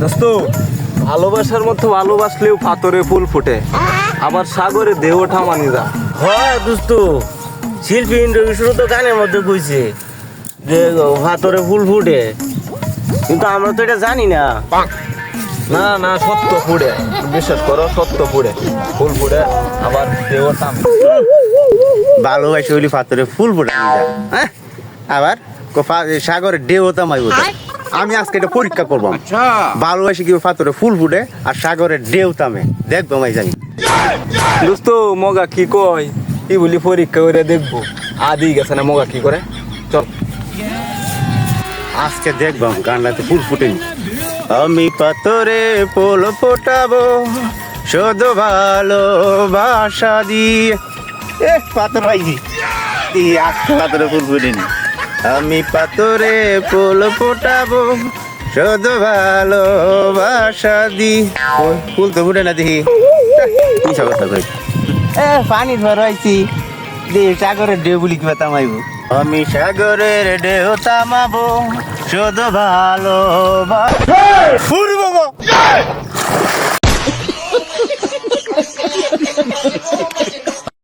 দোস্ত ভালোবাসার মতো ভালোবাসলেও পাথরে ফুল ফোটে। আবার সাগরে দেহটা মানি যা। হয় দোস্ত শিল্পী ইন্টারভিউ শুরু তো গানের মধ্যে কইছে যে ভাতরে ফুল ফুটে। কিন্তু আমরা তো এটা জানি না। না না সত্য ফুড়ে বিশ্বাস করো সত্য ফুড়ে ফুল ফুড়ে আবার দেহটা ভালোবাসি হইলি পাথরে ফুল ফোটানি যা। হ্যাঁ? আবার ক- ফা- সাগরে ডেউতা মাই আমি আজকে এটা পরীক্ষা করব ভালোবাসি কি পাথরে ফুল ফুটে আর সাগরে ডেউতামে দেখব মাই জানি। দোস্ত মগা কি কয়? কি বলি পরীক্ষা করে দেখব। আদি গেছে না মগা কি করে? চল। আজকে দেখব গানটাতে ফুল ফুটেনি আমি পাথরে ফুল ফোটাবো শুধু ভালোবাসা দিয়ে। এ পাথর এই আজকে পাথরে ফুল ফুটেনি আমি পাথরে ফুল ফোটাবো শুধু ভালোবাসা দি। ফুল তো ফুটে না দেখি। কি কথা কই? এ পানি ধরাইছি দে সাগরের ঢেউ বলি কিবা তামাইব। আমি সাগরের ঢেউ তামাবো শুধু ভালো ফুরবো